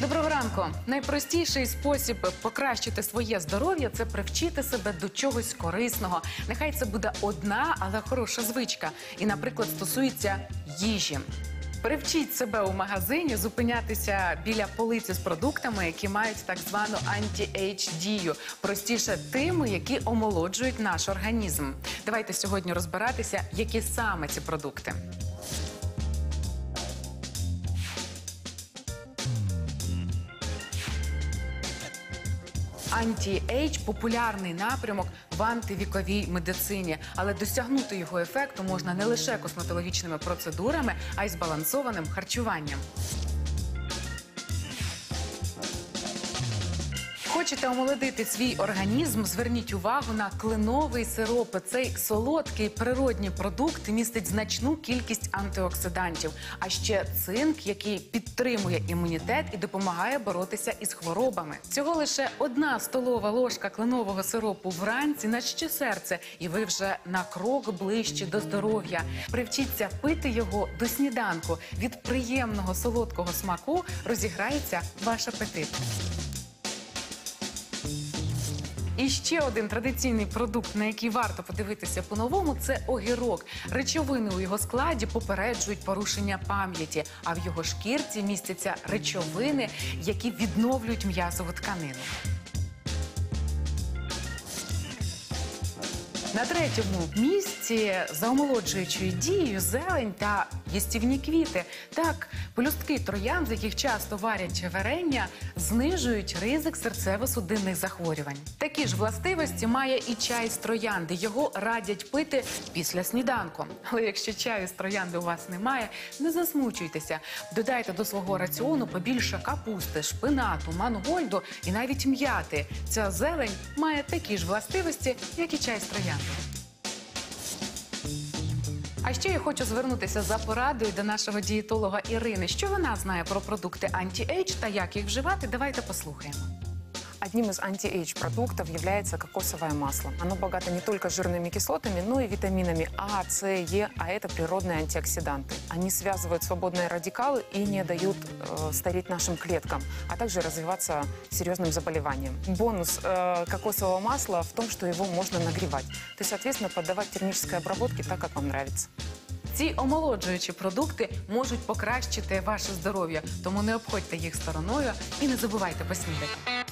Доброго ранку. Найпростіший спосіб покращити своє здоров'я це привчити себе до чогось корисного. Нехай це буде одна, але хороша звичка. І, наприклад, стосується їжі. Привчіть себе у магазині зупинятися біля полиці з продуктами, які мають так звану анті-ейдж дію. Простіше тими, які омолоджують наш організм. Давайте сьогодні розбиратися, які саме ці продукти. Анті-ейдж популярний напрямок в антивіковій медицині, але досягнути його ефекту можна не лише косметологічними процедурами, а й збалансованим харчуванням. Хочете омолодити свій організм? Зверніть увагу на кленовий сироп. Цей солодкий природній продукт містить значну кількість антиоксидантів, а ще цинк, який підтримує імунітет і допомагає боротися із хворобами. Цього лише одна столова ложка кленового сиропу вранці наче серце, і ви вже на крок ближче до здоров'я. Привчіться пити його до сніданку. Від приємного солодкого смаку розіграється ваш апетит. І ще один традиційний продукт, на який варто подивитися по-новому, це огірок. Речовини у його складі попереджують порушення пам'яті, а в його шкірці містяться речовини, які відновлюють м'язову тканину. На третьому місці за омолоджуючою дією зелень та їстівні квіти. Так, пелюстки троян, з яких часто варять варення, знижують ризик серцево-судинних захворювань. Такі ж властивості має і чай з троянди. Його радять пити після сніданку. Але якщо чаю з троянди у вас немає, не засмучуйтеся. Додайте до свого раціону побільше капусти, шпинату, мангольду і навіть м'яти. Ця зелень має такі ж властивості, як і чай з троянди. А ще я хочу звернутися за порадою до нашого дієтолога Ірини. Що вона знає про продукти анті-ейдж та як їх вживати? Давайте послухаємо. Одним из анти-эйдж продуктов является кокосовое масло. Оно богато не только жирными кислотами, но и витаминами А, С, Е, а это природные антиоксиданты. Они связывают свободные радикалы и не дают э, стареть нашим клеткам, а также развиваться серьезным заболеваниям. Бонус э, кокосового масла в том, что его можно нагревать. То есть, соответственно, поддавать термической обработке так, как вам нравится. Ці омолоджуючі продукти можуть покращити ваше здоров'я, тому не обходьте їх стороною і не забувайте поснідати.